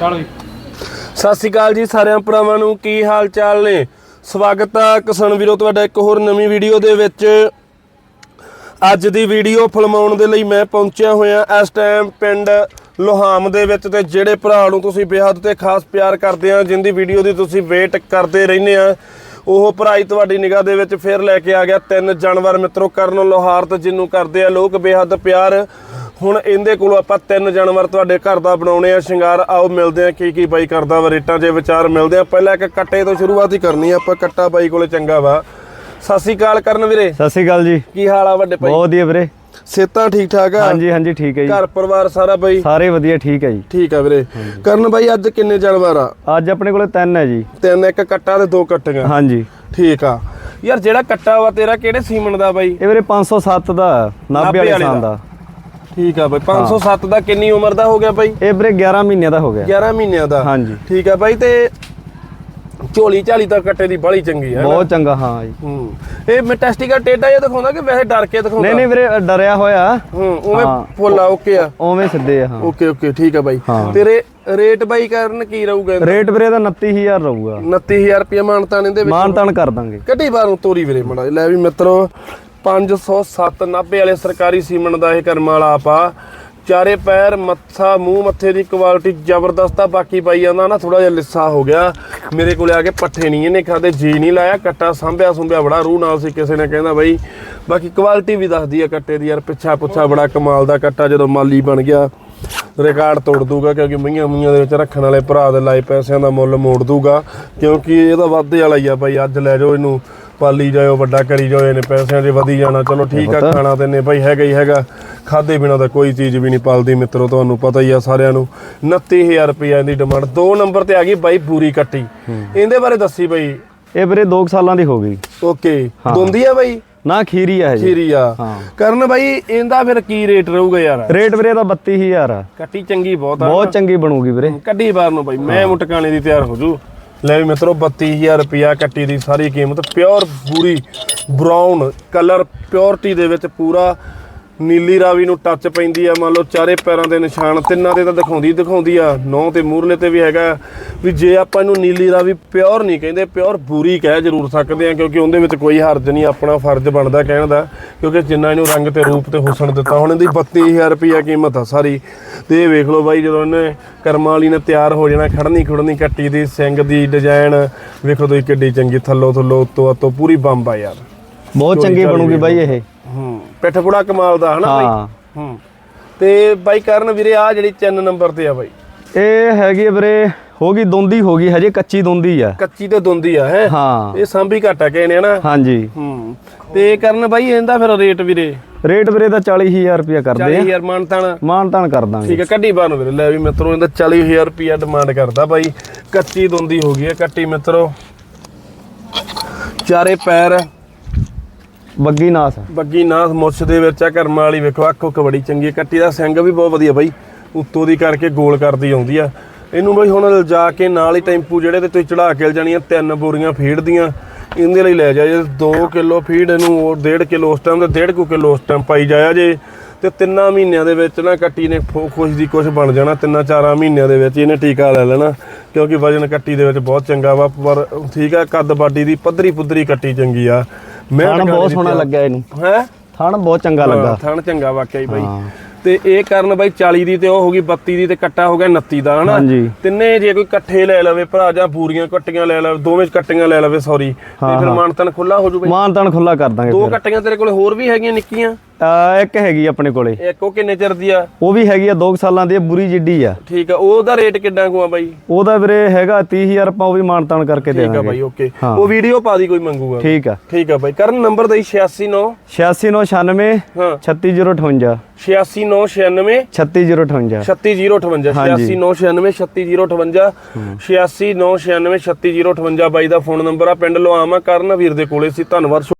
ਚੱਲ ਵੀ ਸਤਿ ਸ਼੍ਰੀ ਅਕਾਲ ਜੀ ਸਾਰਿਆਂ ਭਰਾਵਾਂ ਨੂੰ, ਕੀ ਹਾਲ ਚਾਲ ਨੇ? ਸਵਾਗਤ ਹੈ ਕਿਸਾਨ ਵੀਰੋ, ਤੁਹਾਡਾ ਇੱਕ ਹੋਰ ਨਵੀਂ ਵੀਡੀਓ ਦੇ ਵਿੱਚ। ਅੱਜ ਦੀ ਵੀਡੀਓ ਫਿਲਮਾਉਣ ਦੇ ਲਈ ਮੈਂ ਪਹੁੰਚਿਆ ਹੋਇਆ ਇਸ ਟਾਈਮ ਪਿੰਡ ਲੋਹਾਮ ਦੇ ਵਿੱਚ ਤੇ ਜਿਹੜੇ ਭਰਾ ਨੂੰ ਤੁਸੀਂ ਬੇਹੱਦ ਤੇ ਖਾਸ ਪਿਆਰ ਕਰਦੇ ਆ, ਜਿੰਦੀ ਵੀਡੀਓ ਦੀ ਤੁਸੀਂ ਵੇਟ ਕਰਦੇ ਰਹਿੰਦੇ ਆ, ਉਹ ਭਰਾ ਤੁਹਾਡੀ ਨਿਗਾਹ ਦੇ ਵਿੱਚ ਫੇਰ ਲੈ ਕੇ ਆ ਗਿਆ। ਤਿੰਨ ਜਾਨਵਰ ਮਿੱਤਰੋ, ਕਰਨ ਲੋਹਾਰ ਤੇ ਜਿੰਨੂੰ ਕਰਦੇ ਆ ਲੋਕ ਬੇਹੱਦ ਪਿਆਰ। ਹੁਣ ਇਹਦੇ ਕੋਲੋਂ ਆਪਾਂ ਤਿੰਨ ਜਾਨਵਰ ਤੁਹਾਡੇ ਘਰ ਦਾ ਬਣਾਉਣੇ ਆ। ਸ਼ਿੰਗਾਰ ਆਓ ਮਿਲਦੇ ਆ ਕੀ ਕੀ ਬਾਈ ਕਰਦਾ ਵਾ ਰੇਟਾਂ 'ਚ ਵਿਚਾਰ ਮਿਲਦੇ ਆ। ਪਹਿਲਾਂ ਇੱਕ ਕੱਟੇ ਤੋਂ ਸ਼ੁਰੂਆਤ ਹੀ ਕਰਨੀ ਆ ਆਪਾਂ ਕੱਟਾ ਬਾਈ ਕੋਲੇ ਚੰਗਾ ਵਾ। ਸਤਿ ਸ਼੍ਰੀ ਅਕਾਲ ਕਰਨ ਵੀਰੇ। ਸਤਿ ਸ਼੍ਰੀ ਅਕਾਲ ਜੀ। ਕੀ ਹਾਲ ਆ ਵੱਡੇ ਭਾਈ? ਬਹੁਤ ਵਧੀਆ ਵੀਰੇ। ਸੇਤਾਂ ਠੀਕ ਠਾਕ ਆ? ਹਾਂਜੀ ਹਾਂਜੀ ਠੀਕ ਹੈ ਜੀ। ਘਰ ਪਰਿਵਾਰ ਸਾਰਾ ਬਾਈ? ਸਾਰੇ ਵਧੀਆ ਠੀਕ ਹੈ ਜੀ। ਠੀਕ ਆ ਵੀਰੇ। ਕਰਨ ਬਾਈ ਅੱਜ ਕਿੰਨੇ ਜਾਨਵਰ ਆ? ਅੱਜ ਆਪਣੇ ਕੋਲੇ ਤਿੰਨ ਹੈ ਜੀ। ਤਿੰਨ ਇੱਕ ਕੱਟਾ ਤੇ ਦੋ ਕੱਟੀਆਂ। ਹਾਂਜੀ। ਠੀਕ ਆ। ਯਾਰ ਜਿਹੜਾ ਕੱਟਾ ਵਾ ਤੇਰਾ ਕਿਹੜੇ ਸੀਮਨ ਦਾ ਬਾਈ? ਇਹ ਵੀਰੇ 507 ਦਾ ਨਾਭੇ ਵਾਲੇ ਸਾਲ ਦਾ। ਠੀਕ ਆ ਬਾਈ। 507 ਦਾ ਕਿੰਨੀ ਉਮਰ ਦਾ ਹੋ ਗਿਆ ਬਾਈ? ਇਹ ਵੀਰੇ 11 ਮਹੀਨਿਆਂ ਦਾ ਹੋ ਗਿਆ। 11 ਮਹੀਨਿਆਂ ਦਾ। ਹਾਂਜੀ। ਠੀਕ ਆ ਬਾਈ ਤੇ ਝੋਲੀ ਝਾਲੀ ਤਾਂ ਕੱਟੇ ਦੀ ਬੜੀ ਚੰਗੀ ਹੈ ਬਹੁਤ ਚੰਗਾ ਹਾਂ ਜੀ। ਹੂੰ। ਇਹ ਮੈਂ ਟੈਸਟੀਕਾ ਟੇਡਾ ਜਿਹਾ ਦਿਖਾਉਂਦਾ ਕਿ ਵੈਸੇ ਡਰ ਕੇ ਦਿਖਾਉਂਦਾ? ਨਹੀਂ ਨਹੀਂ ਵੀਰੇ ਡਰਿਆ ਹੋਇਆ। ਹੂੰ ਉਵੇਂ। ਫੁੱਲ ਆ ਓਕੇ ਆ। ਉਵੇਂ ਸਿੱਧੇ ਆ ਹਾਂ। ਓਕੇ ਓਕੇ ਠੀਕ ਆ ਬਾਈ। ਤੇਰੇ ਰੇਟ ਬਾਈ ਕਰਨ ਕੀ ਰਹੂਗਾ? ਰੇਟ ਵੀਰੇ ਦਾ 29000 ਰਹੂਗਾ। 29000 ਰੁਪਏ ਮਾਨਤਾਨ ਇਹਦੇ ਵਿੱਚ? ਮਾਨ ਤਾਨ ਕਰ ਦਾਂਗੇ। ਕੱਢੀ ਬਾਹਰੋਂ ਤੋਰੀ ਵੀਰੇ ਮੜਾ ਲੈ ਵੀ ਮਿੱਤਰੋ 507 90 ਵਾਲੇ ਸਰਕਾਰੀ ਸੀਮਨ ਦਾ ਇਹ ਕਰਮ ਵਾਲਾ ਆਪਾ। ਚਾਰੇ ਪੈਰ, ਮੱਥਾ, ਮੂੰਹ, ਮੱਥੇ ਦੀ ਕੁਆਲਿਟੀ ਜ਼ਬਰਦਸਤ ਆ, ਬਾਕੀ ਪਾਈ ਜਾਂਦਾ ਨਾ ਥੋੜਾ ਜਿਹਾ ਲਿੱਸਾ ਹੋ ਗਿਆ। ਮੇਰੇ ਕੋਲੇ ਆ ਕੇ ਪੱਠੇ ਨਹੀਂ, ਇਹਨੇ ਖਾਦੇ ਜੀ ਨਹੀਂ ਲਾਇਆ, ਕੱਟਾ ਸੰਭਿਆ ਸੁੰਭਿਆ ਬੜਾ ਰੂਹ ਨਾਲ ਸੀ, ਕਿਸੇ ਨੇ ਕਹਿੰਦਾ ਬਾਈ, ਬਾਕੀ ਕੁਆਲਿਟੀ ਵੀ ਦੱਸਦੀ ਆ ਕੱਟੇ ਦੀ ਯਾਰ, ਪਿੱਛਾ ਪੁੱਛਾ ਬੜਾ ਕਮਾਲ ਦਾ ਕੱਟਾ ਜਦੋਂ ਮਾਲੀ ਬਣ ਗਿਆ। ਰਿਕਾਰਡ ਤੋੜ ਦੂਗਾ, ਕਿਉਂਕਿ ਮਈਆਂ ਮਈਆਂ ਦੇ ਵਿੱਚ ਰੱਖਣ ਵਾਲੇ ਭਰਾ ਦੇ ਲਾਏ ਪੈਸਿਆਂ ਦਾ ਮੁੱਲ ਮੋੜ ਦੂਗਾ, ਕਿਉਂਕਿ ਇਹਦਾ ਵਾਧੇ ਵਾਲਾ ਹੀ ਆ ਬਾਈ, ਅੱਜ ਲੈ ਜਾਓ ਇਹਨੂੰ। ਪਾਲੀ ਜਾਓ ਵੱਡਾ ਕਰੀ ਜਾਓ ਇਹਨੇ ਪੈਸਿਆਂ 'ਚ ਵਧੀ ਜਾਣਾ। ਚਲੋ ਠੀਕ ਆ ਖਾਣਾ ਤੇ ਨੇ ਬਾਈ ਹੈਗਾ ਹੀ ਹੈਗਾ। ਖਾਦੇ ਬਿਨਾ ਤਾਂ ਕੋਈ ਚੀਜ਼ ਵੀ ਨਹੀਂ ਪਲਦੀ ਮਿੱਤਰੋ ਤੁਹਾਨੂੰ ਪਤਾ ਹੀ ਆ ਸਾਰਿਆਂ ਨੂੰ। 29000 ਰੁਪਏ ਦੀ ਡਿਮਾਂਡ। ਦੋ ਨੰਬਰ ਤੇ ਆ ਗਈ ਬਾਈ ਪੂਰੀ ਕੱਟੀ। ਇਹਦੇ ਬਾਰੇ ਦੱਸੀ ਬਾਈ। ਇਹ ਵੀਰੇ 2 ਸਾਲਾਂ ਦੀ ਹੋ ਗਈ। ਓਕੇ। ਦੁੰਦੀ ਆ ਬਾਈ? ਨਾ ਖੀਰੀ ਆ ਜੀ ਖੀਰੀ ਆ। ਕਰਨ ਬਾਈ ਇਹਦਾ ਫਿਰ ਕੀ ਰੇਟ ਰਹੂਗਾ ਯਾਰ? ਰੇਟ ਵੀਰੇ ਦਾ 32000 ਆ। ਕੱਟੀ ਚੰਗੀ ਬਹੁਤ ਆ। ਬਹੁਤ ਚੰਗੀ ਬਣੂਗੀ ਵੀਰੇ। ਕੱਢੀ ਬਾਹਰ ਨੂੰ ਬਾਈ। ਮੈਂ ਮੁਟਕਾਣੇ ਦੀ ਤਿਆਰ ਹੋ ਜੂ। ਲੈ ਵੀ ਮਿੱਤਰੋ 32000 ਰੁਪਿਆ ਕੱਟੀ ਦੀ ਸਾਰੀ ਕੀਮਤ ਪਿਓਰ ਪੂਰੀ ਬ੍ਰਾਊਨ ਕਲਰ ਪਿਓਰਟੀ ਦੇ ਵਿੱਚ ਪੂਰਾ ਨੀਲੀ ਰਾਵੀ ਨੂੰ ਟੱਚ ਪੈਂਦੀ ਆ ਮੰਨ ਲਓ ਚਾਰੇ ਪੈਰਾਂ ਦੇ ਨਿਸ਼ਾਨ ਤਿੰਨਾਂ ਦੇ ਤਾਂ ਦਿਖਾਉਂਦੀ ਦਿਖਾਉਂਦੀ ਆ ਨੌ ਤੇ ਮੂਰਲੇ ਤੇ ਵੀ ਹੈਗਾ। ਵੀ ਜੇ ਆਪਾਂ ਇਹਨੂੰ ਨੀਲੀ ਰਾਵੀ ਪਿਓਰ ਨਹੀਂ ਕਹਿੰਦੇ ਪਿਓਰ ਬੂਰੀ ਕਹਿ ਜ਼ਰੂਰ ਸਕਦੇ ਆ ਕਿਉਂਕਿ ਉਹਦੇ ਵਿੱਚ ਕੋਈ ਹਰਜ ਨਹੀਂ ਆਪਣਾ ਫਰਜ਼ ਬਣਦਾ ਕਹਿਣ ਦਾ ਕਿਉਂਕਿ ਜਿੰਨਾ ਇਹਨੂੰ ਰੰਗ ਤੇ ਰੂਪ ਤੇ ਹੁਸਨ ਦਿੱਤਾ ਹੁਣ ਇਹਦੀ 32000 ਰੁਪਿਆ ਕੀਮਤ ਆ ਸਾਰੀ। ਤੇ ਇਹ ਵੇਖ ਲਓ ਬਾਈ ਜਦੋਂ ਇਹਨੇ ਕਰਮਾਂ ਵਾਲੀ ਨੇ ਤਿਆਰ ਹੋ ਜਾਣਾ ਖੜਨੀ ਖੁੜਨੀ ਕੱਟੀ ਦੀ ਸਿੰਘ ਦੀ ਡਿਜ਼ਾਈਨ ਵੇਖੋ ਤੁਸੀਂ ਕਿੱਡੀ ਚੰਗੀ ਥੱਲੋਂ ਥੱਲੋਂ ਉੱਤੋਂ ਉੱਤੋਂ ਪੂਰੀ ਬੰਬ ਆ ਯਾਰ। ਬਹੁਤ ਚੰਗੀ ਬਣੂਗੀ ਬਾਈ ਇਹ। ਪਿੱਠ ਪੁੜਾ ਕਮਾਲ ਦਾ ਹਨਾ ਬਾਈ? ਹਾਂ। ਹੂੰ। ਤੇ ਬਾਈ ਕਰਨ ਵੀਰੇ ਆ ਜਿਹੜੀ 3 ਨੰਬਰ ਤੇ ਆ ਬਾਈ। ਇਹ ਹੈਗੀ ਆ ਵੀਰੇ ਹੋ ਗਈ ਦੋਂਦੀ ਹੋ ਗਈ ਹਜੇ ਕੱਚੀ ਦੋਂਦੀ ਆ। ਕੱਚੀ ਤੇ ਦੁੰਦੀ ਆ ਹੈ? ਹਾਂ। ਇਹ ਸਾਂਭੀ ਘਾਟਾ ਕਹੇ ਨੇ ਨਾ ਹਾਂਜੀ। ਹੂੰ। ਤੇ ਕਰਨ ਬਾਈ ਇਹਦਾ ਫਿਰ ਰੇਟ ਵੀਰੇ? ਰੇਟ ਵੀਰੇ ਦਾ 40000 ਰੁਪਇਆ ਕਰਦੇ ਆ। 40000 ਮਾਨਤਾਨ। ਮਾਨ ਤਾਨ ਕਰ ਦਾਂਗੇ। ਠੀਕ ਹੈ ਕੱਢੀ ਬਾਹਰ ਨੂੰ ਵੀਰੇ ਲੈ ਵੀ ਮਿੱਤਰੋ ਇਹਦਾ 40000 ਰੁਪਿਆ ਡਿਮਾਂਡ ਕਰਦਾ ਬਾਈ। ਕੱਚੀ ਦੁੰਦੀ ਹੋ ਗਈ ਹੈ ਕੱਟੀ ਮਿੱਤਰੋ। ਚਾਰੇ ਪੈਰ ਬੱਗੀ ਨਾਸ ਬੱਗੀ ਨਾਸ ਮੁੱਛ ਦੇ ਵਿੱਚ ਆ, ਕਰਮਾਂ ਵਾਲੀ ਵੇਖੋ, ਅੱਖੋ ਕਬੜੀ ਚੰਗੀ ਹੈ ਕੱਟੀ ਦਾ ਸਿੰਘ ਵੀ ਬਹੁਤ ਵਧੀਆ ਬਾਈ। ਉੱਤੋਂ ਦੀ ਕਰਕੇ ਗੋਲ ਕਰਦੀ ਆਉਂਦੀ ਆ। ਇਹਨੂੰ ਬਈ ਹੁਣ ਲਿਜਾ ਕੇ ਨਾਲ ਹੀ ਟੈਂਪੂ ਜਿਹੜੇ ਤੇ ਤੁਸੀਂ ਚੜਾ ਕੇ ਜਾਣੀਆਂ, ਤਿੰਨ ਬੋਰੀਆਂ ਫੀਡ ਦੀਆਂ ਇਹਦੇ ਲਈ ਲੈ ਜਾ ਜੇ 2 ਕਿਲੋ ਫੀਡ ਇਹਨੂੰ, ਉਹ 1.5 ਕਿਲੋ ਉਸ ਟਾਈਮ ਤੇ 1.5 ਕਿਲੋ ਉਸ ਟਾਈਮ ਪਾਈ ਜਾਇਆ ਜੇ। ਤੇ ਤਿੰਨਾਂ ਮਹੀਨਿਆਂ ਦੇ ਵਿੱਚ ਨਾ ਕੱਟੀ ਨੇ ਫੋ- ਖੁਸ਼ ਦੀ ਕੁਛ ਬਣ ਜਾਣਾ, ਤਿੰਨਾਂ ਚਾਰਾਂ ਮਹੀਨਿਆਂ ਦੇ ਵਿੱਚ ਇਹਨੇ ਟੀਕਾ ਲੈ ਲੈਣਾ। ਕਿਉਂਕਿ ਵਜਨ ਕੱਟੀ ਦੇ ਵਿੱਚ ਬਹੁਤ ਚੰਗਾ ਵਾ, ਪਰ ਠੀਕ ਆ, ਕੱਦ ਬਾਡੀ ਦੀ ਪੱਧਰੀ ਪੁੱਧਰੀ ਕੱਟੀ ਚੰਗੀ ਆ। ਥਣ ਬਹੁਤ ਸੋਹਣਾ ਲੱਗਿਆ ਇਹਨੂੰ। ਹੈ? ਥਣ ਬਹੁਤ ਚੰਗਾ ਲੱਗਾ। ਥਣ ਚੰਗਾ ਵਾਕਿਆ ਹੀ ਬਾਈ। ਤੇ ਇਹ ਕਰਨ ਬਾਈ 40 ਦੀ ਤੇ ਉਹ ਹੋ ਗਈ 32 ਦੀ ਤੇ ਕੱਟਾ ਹੋ ਗਿਆ 29 ਦਾ ਹਨਾ? ਤਿੰਨੇ ਜੇ ਕੋਈ ਇਕੱਠੇ ਲੈ ਲਵੇ ਭਰਾ ਜਾਂ ਪੂਰੀਆਂ ਕੱਟੀਆਂ ਲੈ ਲਵੇ ਦੋਵੇਂ ਕੱਟੀਆਂ ਲੈ ਲਵੇ ਸੌਰੀ ਤੇ ਫਿਰ ਮਾਨਤਨ ਖੁੱਲਾ ਹੋ ਜੂ ਬਾਈ? ਮਾਨ ਤਾਨ ਖੁੱਲਾ ਕਰ ਦਾਂਗੇ ਦੋ ਕੱਟੀਆਂ ਤੇਰੇ ਕੋਲੇ ਹੋਰ ਵੀ ਹੈਗੀਆਂ ਨਿੱਕੀਆਂ? ਇੱਕ ਹੈਗੀ ਆਪਣੇ ਕੋਲੇ। ਇੱਕ ਉਹ ਕਿੰਨੇ ਚਿਰ ਦੀ ਆ? ਉਹ ਵੀ ਹੈਗੀ ਆ 2 ਸਾਲਾਂ ਦੀ ਆ, ਬੁਰੀ ਜਿੱਡੀ ਆ। ਠੀਕ ਆ ਉਹਦਾ ਰੇਟ ਕਿੰਨਾ ਕੁ ਆ ਬਾਈ? ਉਹਦਾ ਵੀਰੇ ਹੈਗਾ 30000 ਆਪਾਂ ਉਹ ਵੀ ਮਾਨ ਤਾਨ ਕਰਕੇ ਠੀਕ ਆ ਦੇਵਾਂਗੇ। Bye okay. ਹਾਂ। ਉਹ ਵੀਡੀਓ ਪਾ ਦੀ ਕੋਈ ਮੰਗੂਗਾ। ਠੀਕ ਆ। ਠੀਕ ਆ ਬਾਈ ਕਰਨ ਨੰਬਰ ਦੇਈ 869 86996 ਹਾਂ। 36058 86996 36058 36058 ਹਾਂਜੀ। 86996 36058 86996 36058 ਬਾਈ ਦਾ ਫੋਨ ਨੰਬਰ ਆ ਪਿੰਡ ਲੋਆਮਾ ਕਰਨ ਵੀਰ ਦੇ ਕੋਲੇ ਸੀ ਧੰਨਵਾਦ